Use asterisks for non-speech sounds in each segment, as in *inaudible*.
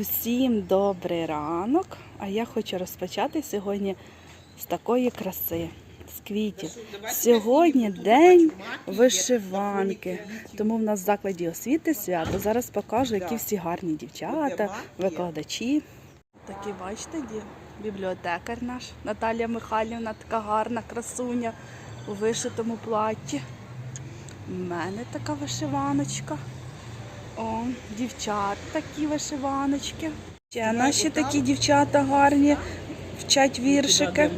Усім добрий ранок. А я хочу розпочати сьогодні з такої краси, з квітів. Сьогодні день вишиванки. Тому в нас в закладі освіти свято. Зараз покажу, які всі гарні дівчата, викладачі. Такі, бачите, бібліотекар наш Наталія Михайлівна, така гарна красуня у вишитому платі. У мене така вишиваночка. О, дівчат такі вишиваночки. Ще наші такі дівчата гарні, вчать віршики.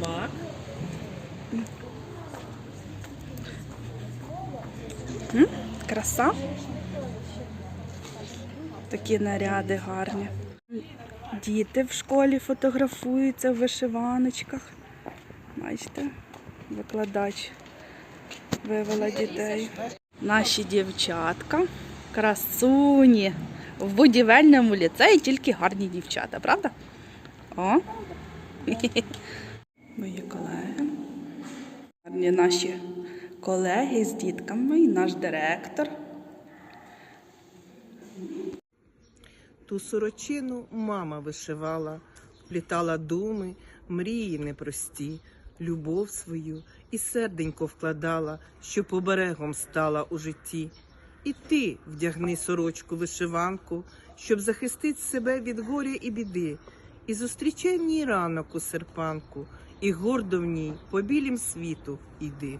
М? Краса. Такі наряди гарні. Діти в школі фотографуються в вишиваночках. Бачите, викладач вивела дітей. Наші дівчатка, красуні. В будівельному ліцеї тільки гарні дівчата, правда? О. *laughs* Мої колеги. Гарні наші колеги з дітками і наш директор. Ту сорочину мама вишивала, вплітала думи, мрії непрості, любов свою і серденько вкладала, щоб оберегом стала у житті. І ти вдягни сорочку вишиванку, щоб захистити себе від горя і біди, і зустрічай в ній ранок у серпанку, і гордо в ній по білім світу йди.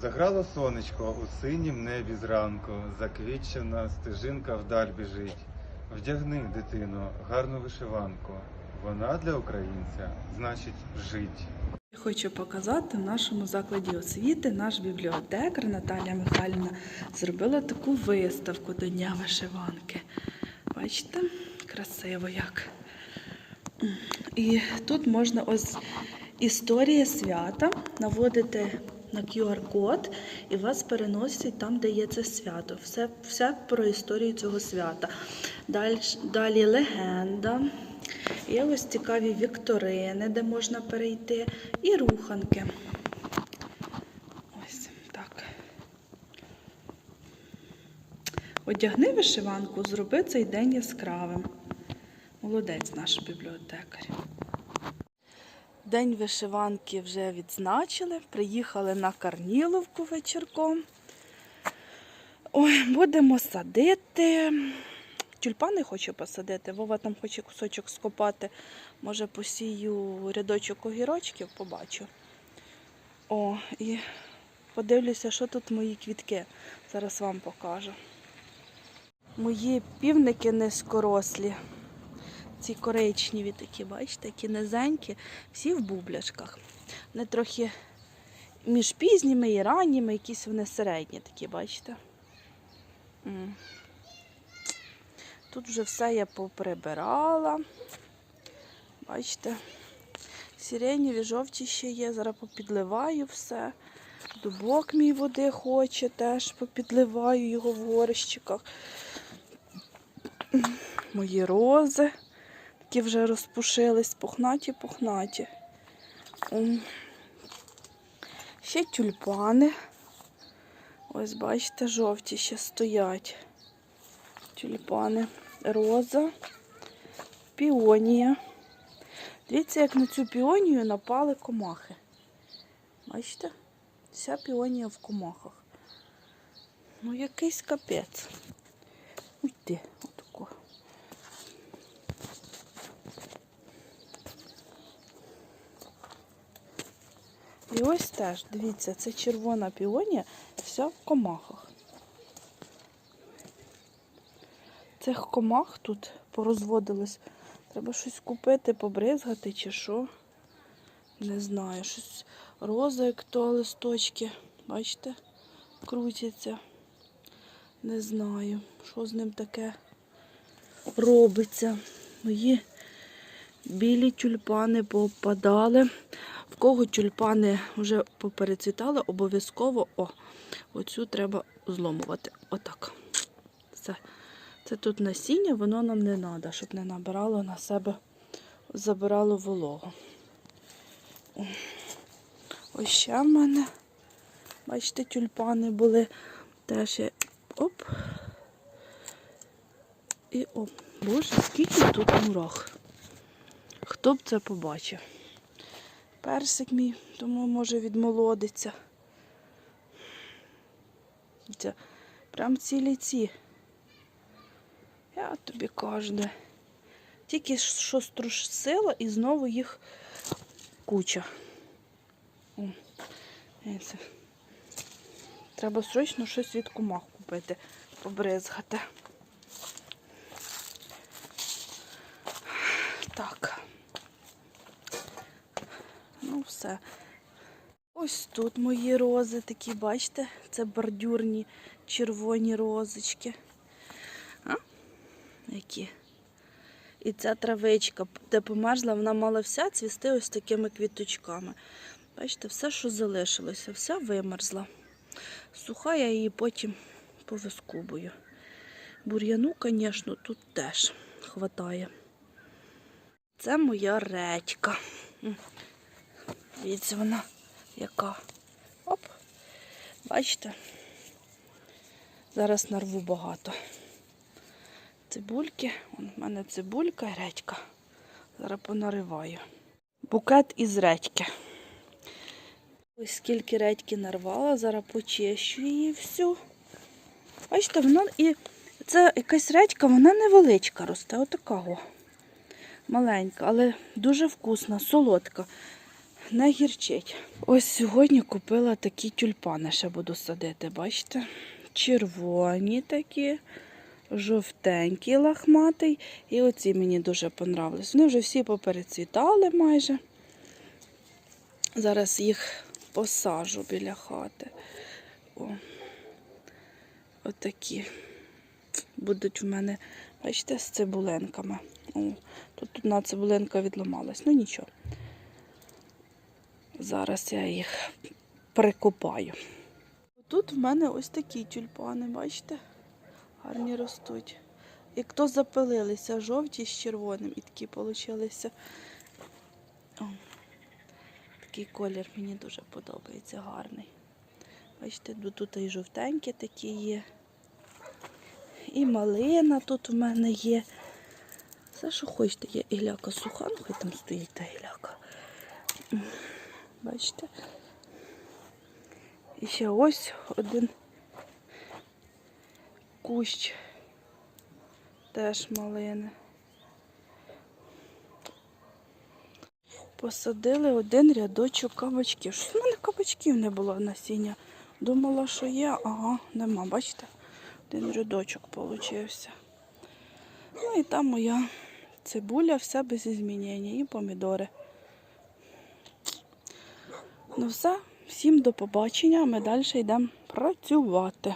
Заграло сонечко у синім небі зранку, заквітчена стежинка вдаль біжить. Вдягни, дитино, гарну вишиванку. Вона для українця значить жить. Хочу показати в нашому закладі освіти наш бібліотекар Наталія Михайлівна зробила таку виставку до Дня вишиванки. Бачите, красиво як. І тут можна ось історія свята наводити на QR-код і вас переносять там, де є це свято. Все, все про історію цього свята. Далі, далі легенда. Є ось цікаві вікторини, де можна перейти, і руханки. Ось так. Одягни вишиванку, зроби цей день яскравим. Молодець наш бібліотекар. День вишиванки вже відзначили. Приїхали на Карніловку вечірком. Ой, будемо садити. Тюльпани хочу посадити. Вова там хоче кусочок скопати. Може, посію рядочок огірочків, побачу. О, і подивлюся, що тут мої квітки. Зараз вам покажу. Мої півники низькорослі. Ці коричневі такі, бачите, такі низенькі, всі в бублячках. Вони трохи між пізніми і ранніми, якісь вони середні такі, бачите. Тут вже все я поприбирала. Бачите, сиренєві, жовті ще є. Зараз попідливаю все. Дубок мій води хоче, теж попідливаю його в горщиках. Мої рози, які вже розпушились, пухнаті-пухнаті. Ще тюльпани. Ось, бачите, жовті ще стоять. Тюльпани, роза, піонія. Дивіться, як на цю піонію напали комахи. Бачите? Вся піонія в комахах. Ну, якийсь капець. Уйди, отако. І ось теж, дивіться, це червона піонія, вся в комахах. Цих комах тут порозводилось. Треба щось купити, побризгати чи що. Не знаю, щось роза, як то листочки. Бачите, крутяться. Не знаю, що з ним таке робиться. Мої білі тюльпани попадали. В кого тюльпани вже поперецвітали, обов'язково о, оцю треба зломувати. Отак. Все. Це тут насіння, воно нам не треба, щоб не набирало на себе, забирало вологу. Ось ще в мене, бачите, тюльпани були. Теж я оп. І оп. Боже, скільки тут мурах. Хто б це побачив? Персик мій, тому може відмолодиться. Прям цілі ці. Я тобі кажу. Тільки що струсила і знову їх куча. О, дивіться. Треба срочно щось від кумах купити, побризгати. Так. Ну, все. Ось тут мої рози такі, бачите, це бордюрні червоні розочки. Які? І ця травичка, де померзла, вона мала вся цвісти ось такими квіточками. Бачите, все, що залишилося, вся вимерзла. Суха я її потім повискубую. Бур'яну, звісно, тут теж хватає. Це моя редька. Дивіться, вона яка. Оп. Бачите? Зараз нарву багато. Цибульки. Вон в мене цибулька і редька. Зараз понариваю. Букет із редьки. Ось скільки редьки нарвала, зараз почищу її всю. Бачите, вона і це якась редька, вона невеличка росте, отакого. Маленька, але дуже вкусна, солодка. Не гірчить. Ось сьогодні купила такі тюльпани, ще буду садити, бачите? Червоні такі, жовтенький лахматий. І оці мені дуже понравились. Вони вже всі поперецвітали майже. Зараз їх посажу біля хати. О. Отакі. Будуть в мене, бачите, з цибуленками. О, тут одна цибулинка відламалась. Ну нічого. Зараз я їх прикопаю. Тут в мене ось такі тюльпани, бачите? Гарні ростуть. Як то запилилися, жовті з червоним і такі получилися. О, такий колір мені дуже подобається, гарний. Бачите, тут і жовтенькі такі є. І малина тут в мене є. Все, що хочете, є ігляка суха, ну хай там стоїть та ігляка. Бачите? І ще ось один кущ теж малини. Посадили один рядочок кабачків. Щось в мене кабачків не було насіння. Думала, що є, ага, нема, бачите? Один рядочок получився. Ну і там моя цибуля, все без змінення і помідори. Ну все, всім до побачення, ми далі йдемо працювати.